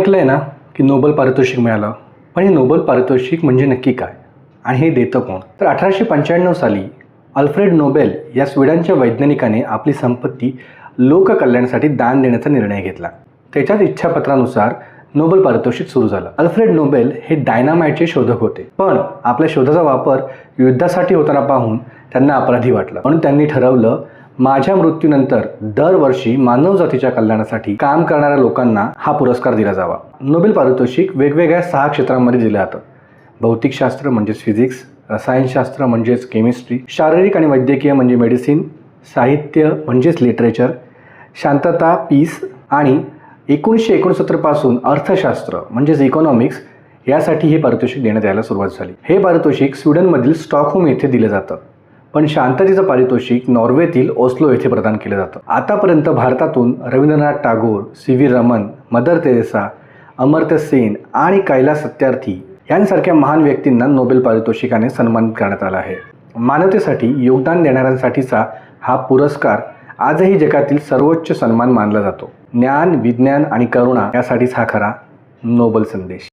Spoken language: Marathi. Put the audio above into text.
ऐकलंय ना की नोबल पारितोषिक मिळालं. पण हे नोबल पारितोषिक म्हणजे नक्की काय? आणि हे देतं कोण? तर अठराशे पंच्याण्णव साली अल्फ्रेड नोबेल या स्वीडनच्या वैज्ञानिकाने आपली संपत्ती लोककल्याणासाठी दान देण्याचा निर्णय घेतला. त्याच्याच इच्छापत्रानुसार नोबेल पारितोषिक सुरू झालं. अल्फ्रेड नोबेल हे डायनामाइटचे शोधक होते. पण आपल्या शोधाचा वापर युद्धासाठी होताना पाहून त्यांना अपराधी वाटलं. म्हणून त्यांनी ठरवलं माझ्या मृत्यूनंतर दरवर्षी मानवजातीच्या कल्याणासाठी काम करणाऱ्या लोकांना हा पुरस्कार दिला जावा. नोबेल पारितोषिक वेगवेगळ्या सहा क्षेत्रांमध्ये दिलं जातं भौतिकशास्त्र म्हणजेच फिजिक्स रसायनशास्त्र म्हणजेच केमिस्ट्री शारीरिक आणि वैद्यकीय म्हणजे मेडिसिन साहित्य म्हणजेच लिटरेचर शांतता पीस आणि एकोणीसशे एकोणसत्तरपासून अर्थशास्त्र म्हणजेच इकॉनॉमिक्स यासाठी हे पारितोषिक देण्यात यायला सुरुवात झाली. हे पारितोषिक स्वीडनमधील स्टॉकहोम येथे दिलं जातं. पण शांततेचं पारितोषिक नॉर्वेतील ओस्लो येथे प्रदान केलं जातं. आतापर्यंत भारतातून Rabindranath Tagore C V Raman Mother Teresa Amartya Sen आणि कैलास सत्यार्थी यांसारख्या महान व्यक्तींना नोबेल पारितोषिकाने सन्मानित करण्यात आला आहे. मानवतेसाठी योगदान देणाऱ्यांसाठीचा हा पुरस्कार आजही जगातील सर्वोच्च सन्मान मानला जातो. ज्ञान विज्ञान आणि करुणा यासाठीच हा खरा नोबल संदेश.